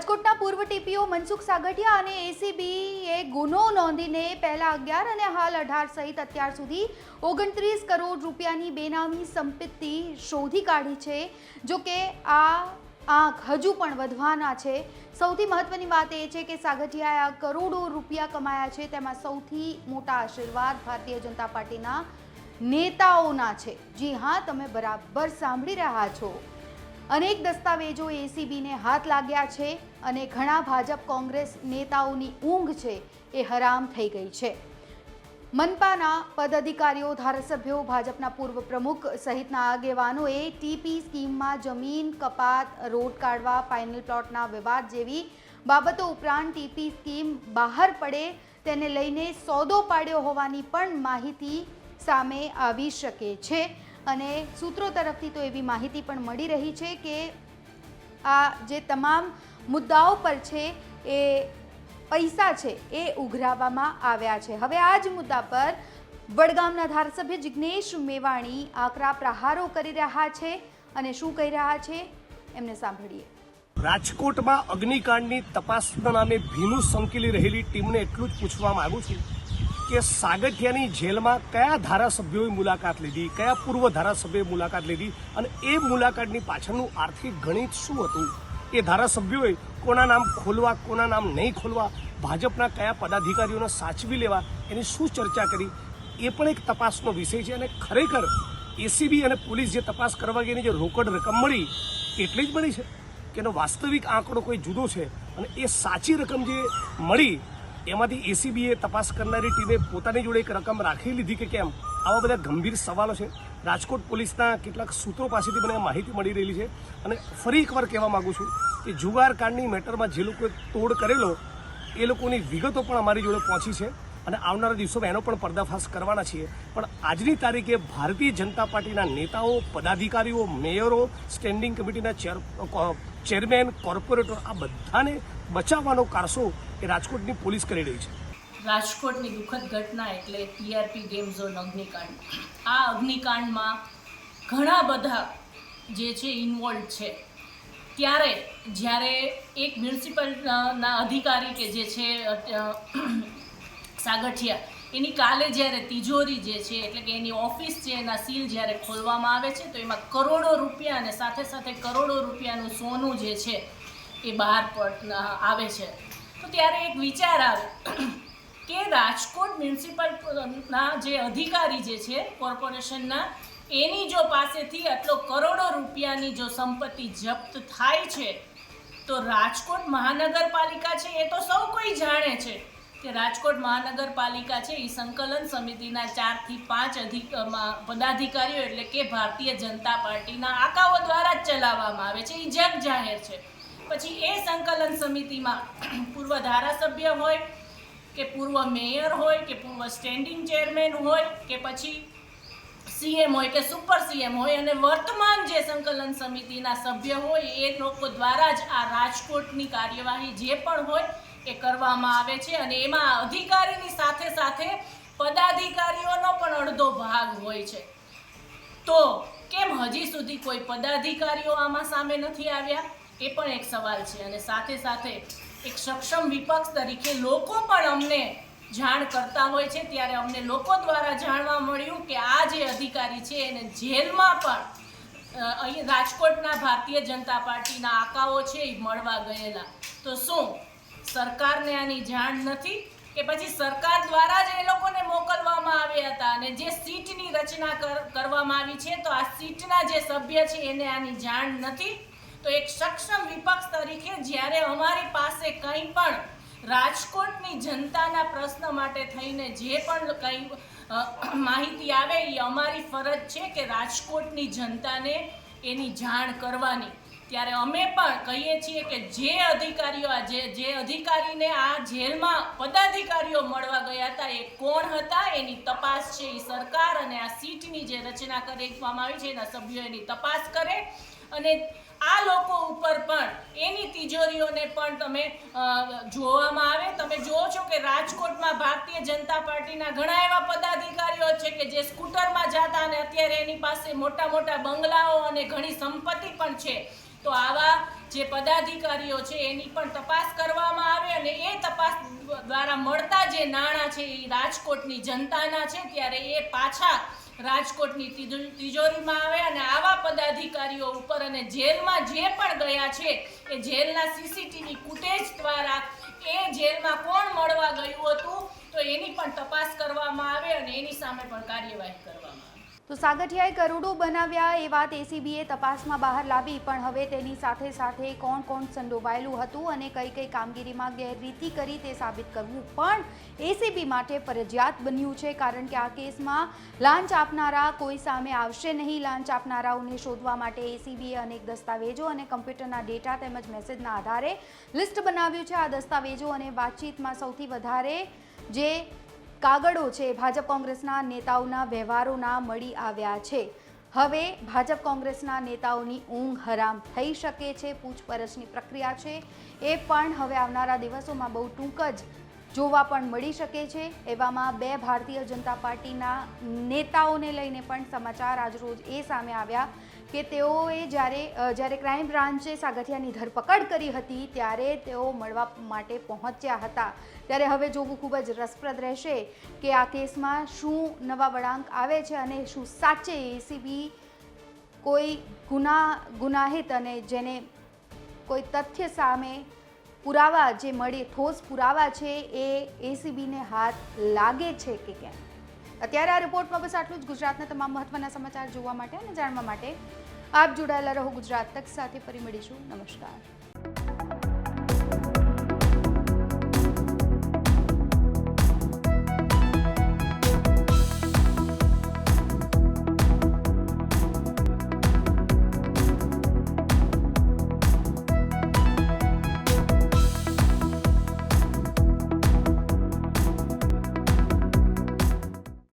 રાજકોટના પૂર્વ ટીપીઓ મનસુખ સાગઠિયા અને એસીબીએ ગુનો નોંધીને પહેલા અગિયાર અને હાલ અઢાર સહિત અત્યાર સુધી ઓગણત્રીસ કરોડ રૂપિયાની બેનામી સંપત્તિ શોધી કાઢી છે. જો કે આ આંખ હજુ પણ વધવાના છે. સૌથી મહત્વની વાત એ છે કે સાગઠિયાએ કરોડો રૂપિયા કમાયા છે. તેમાં સૌથી મોટા આશીર્વાદ ભારતીય જનતા પાર્ટીના નેતાઓના છે. જી હા, તમે બરાબર સાંભળી રહ્યા છો. અનેક દસ્તાવેજો એસીબીને હાથ લાગ્યા છે અને ઘણા ભાજપ કોંગ્રેસ નેતાઓની ઊંઘ છે એ હરામ થઈ ગઈ છે. મનપાના પદાધિકારીઓ, ધારાસભ્યો, ભાજપના પૂર્વ પ્રમુખ સહિતના આગેવાનોએ ટીપી સ્કીમમાં જમીન, કપાત, રોડ કાઢવા ફાઇનલ પ્લોટના વિવાદ જેવી બાબતો ઉપરાંત ટીપી સ્કીમ બહાર પડે તેને લઈને સોદો પાડ્યો હોવાની પણ માહિતી સામે આવી શકે છે. અને સૂત્રો તરફથી તો એવી માહિતી પણ મળી રહી છે કે આ જે તમામ મુદ્દાઓ પર છે એ પૈસા છે એ ઉઘરાવવામાં આવ્યા છે. હવે આ જ મુદ્દા પર વડગામના ધારાસભ્ય જિજ્ઞેશ મેવાણી આકરા પ્રહારો કરી રહ્યા છે અને શું કહી રહ્યા છે એમને સાંભળીએ. રાજકોટમાં અગ્નિકાંડની તપાસના નામે ભીનું સંકેલી રહેલી ટીમને એટલું જ પૂછવા માંગુ છું. કે સાગઠિયાની જેલમાં કયા ધારાસભ્યોએ મુલાકાત લીધી, કયા પૂર્વ ધારાસભ્યોએ મુલાકાત લીધી અને એ મુલાકાતની પાછળનું આર્થિક ગણિત શું હતું? એ ધારાસભ્યોએ કોના નામ ખોલવા, કોના નામ નહીં ખોલવા, ભાજપના કયા પદાધિકારીઓને સાચવી લેવા એની શું ચર્ચા કરી, એ પણ એક તપાસનો વિષય છે અને ખરેખર એસીબી અને પોલીસ જે તપાસ કરવા ગઈની જે રોકડ રકમ મળી, એટલી જ મળી છે? કે એનો વાસ્તવિક આંકડો કોઈ જુદો છે અને એ સાચી રકમ જે મળી એમાંથી એસીબીએ તપાસ કરનારી ટીમે પોતાની જોડે એક રકમ રાખી લીધી કે કેમ? આવા બધા ગંભીર સવાલો છે. રાજકોટ પોલીસના કેટલાક સૂત્રો પાસેથી મને માહિતી મળી રહેલી છે અને ફરી એકવાર કહેવા માગું છું કે જુગાર કાંડની મેટરમાં જે લોકોએ તોડ કરેલો, એ લોકોની વિગતો પણ અમારી જોડે પહોંચી છે અને આવનારા દિવસોમાં એનો પણ પર્દાફાશ કરવાના છીએ. પણ આજની તારીખે ભારતીય જનતા પાર્ટીના નેતાઓ, પદાધિકારીઓ, મેયરો, સ્ટેન્ડિંગ કમિટીના ચેર ચેરમેન, કોર્પોરેટર આ બધાને બચાવવાનો કારસો એ રાજકોટની પોલીસ કરી રહી છે. રાજકોટની દુઃખદ ઘટના એટલે ટીઆરપી ગેમ ઝોન અગ્નિકાંડ. આ અગ્નિકાંડમાં ઘણા બધા જે છે ઇન્વોલ્વ છે. ત્યારે જ્યારે એક મ્યુનિસિપલના અધિકારી કે જે છે સાગઠિયા, એની કાલે જ્યારે તિજોરી જે છે, એટલે કે એની ઓફિસ છે, એના સીલ જ્યારે ખોલવામાં આવે છે, તો એમાં કરોડો રૂપિયા અને સાથે સાથે કરોડો રૂપિયાનું સોનું જે છે એ બહાર પણ આવે છે. તો ત્યારે એક વિચાર આવે કે રાજકોટ મ્યુનિસિપલના જે અધિકારી જે છે કોર્પોરેશનના એની જો પાસેથી આટલો કરોડો રૂપિયાની જો સંપત્તિ જપ્ત થાય છે, તો રાજકોટ મહાનગરપાલિકા છે એ તો સૌ કોઈ જાણે છે કે રાજકોટ મહાનગરપાલિકા છે એ સંકલન સમિતિના ચારથી પાંચ અધિક પદાધિકારીઓ એટલે કે ભારતીય જનતા પાર્ટીના આકાઓ દ્વારા જ ચલાવવામાં આવે છે, એ જગ જાહેર છે. પછી એ સંકલન સમિતિમાં પૂર્વ ધારાસભ્ય હોય, કે પૂર્વ મેયર હોય, કે પૂર્વ સ્ટેન્ડિંગ ચેરમેન હોય, કે પછી સીએમ હોય, કે સુપર સીએમ હોય, અને વર્તમાન જે સંકલન સમિતિના સભ્ય હોય, એ લોકો દ્વારા જ આ રાજકોટની કાર્યવાહી જે પણ હોય, એ કરવામાં આવે છે. અને એમાં અધિકારીની સાથે સાથે પદાધિકારીઓનો પણ અડધો ભાગ હોય છે. તો કેમ હજી સુધી કોઈ પદાધિકારીઓ આમાં સામે નથી આવ્યા? એ પણ એક સવાલ છે અને સાથે સાથે એક સક્ષમ વિપક્ષ તરીકે લોકો પણ અમને જાણ કરતા હોય છે. ત્યારે અમને લોકો દ્વારા જાણવા મળ્યું કે આ જે અધિકારી છે એને જેલમાં પણ અહીં રાજકોટના ભારતીય જનતા પાર્ટીના આકાઓ છે એ મળવા ગયેલા. તો શું સરકારને આની જાણ નથી? કે પછી સરકાર દ્વારા જ એ લોકોને મોકલવામાં આવ્યા હતા અને જે સીટની રચના કર- કરવામાં આવી છે તો આ સીટના જે સભ્ય છે એને આની જાણ નથી? તો એક સક્ષમ વિપક્ષ તરીકે જ્યારે અમારી પાસે કંઈ પણ રાજકોટની જનતાના પ્રશ્ન માટે થઈને જે પણ કંઈ માહિતી આવે એ અમારી ફરજ છે કે રાજકોટની જનતાને એની જાણ કરવાની. ત્યારે અમે પણ કહીએ છીએ કે જે અધિકારીઓ આ જે જે અધિકારીને આ જેલમાં પદાધિકારીઓ મળવા ગયા હતા એ કોણ હતા? એની તપાસ છે એ સરકાર અને આ સીટની જે રચના કરવામાં આવી છે એના સભ્યો એની તપાસ કરે અને આ લોકો ઉપર પણ, એની તિજોરીઓને પણ તમે જોવામાં આવે. તમે જુઓ છો કે રાજકોટમાં ભારતીય જનતા પાર્ટીના ઘણા એવા પદાધિકારીઓ છે કે જે સ્કૂટરમાં જતા અને અત્યારે એની પાસે મોટા મોટા બંગલાઓ અને ઘણી સંપત્તિ પણ છે. તો આવા જે પદાધિકારીઓ છે, એની પણ તપાસ કરવામાં આવે અને એ તપાસ દ્વારા મળતા જે નાણાં છે, એ રાજકોટની જનતાના છે, ત્યારે એ પાછા રાજકોટની તિજોરીમાં આવે અને આવા પદાધિકારીઓ ઉપર અને જેલમાં જે પણ ગયા છે, એ જેલના સીસીટીવી ફૂટેજ દ્વારા એ જેલમાં કોણ મળવા ગયું હતું, તો એની પણ તપાસ કરવામાં આવે અને એની સામે પણ કાર્યવાહી કરવામાં આવે. તો સાગઠિયાએ કરોડો બનાવ્યા એ વાત એસીબીએ તપાસમાં બહાર લાવી, પણ હવે તેની સાથે સાથે કોણ કોણ સંડોવાયેલું હતું અને કઈ કઈ કામગીરીમાં ગેરરીતિ કરી તે સાબિત કરવું પણ એસીબી માટે ફરજિયાત બન્યું છે, કારણ કે આ કેસમાં લાંચ આપનારા કોઈ સામે આવશે નહીં. લાંચ આપનારાઓને શોધવા માટે એસીબીએ અનેક દસ્તાવેજો અને કમ્પ્યુટરના ડેટા તેમજ મેસેજના આધારે લિસ્ટ બનાવ્યું છે. આ દસ્તાવેજો અને વાતચીતમાં સૌથી વધારે જે કાગળો છે, ભાજપ કોંગ્રેસના નેતાઓના વ્યવહારોના મળી આવ્યા છે. હવે ભાજપ કોંગ્રેસના નેતાઓની ઊંઘ હરામ થઈ શકે છે, પૂછપરછની પ્રક્રિયા છે. એ પણ હવે આવનારા દિવસોમાં બહુ ટૂંક જ જોવા પણ મળી શકે છે. એવામાં બે ભારતીય જનતા પાર્ટીના નેતાઓને લઈને પણ સમાચાર આજરોજ એ સામે આવ્યા કે તેઓએ જ્યારે જ્યારે ક્રાઇમ બ્રાન્ચે સાગઠિયાની ધરપકડ કરી હતી ત્યારે તેઓ મળવા માટે પહોંચ્યા હતા. ત્યારે હવે જોવું ખૂબ જ રસપ્રદ રહેશે કે આ કેસમાં શું નવા વળાંક આવે છે અને શું સાચે એસીબી કોઈ ગુના, ગુનાહિત અને જેને કોઈ તથ્ય સામે પુરાવા જે મળે, ઠોસ પુરાવા છે એ એસીબીને હાથ લાગે છે કે કેમ? અત્યારે આ રિપોર્ટમાં બસ આટલું જ. ગુજરાતના તમામ મહત્વના સમાચાર જોવા માટે અને જાણવા માટે આપ જોડાયેલા રહો ગુજરાત તક સાથે. ફરી મળીશું. નમસ્કાર.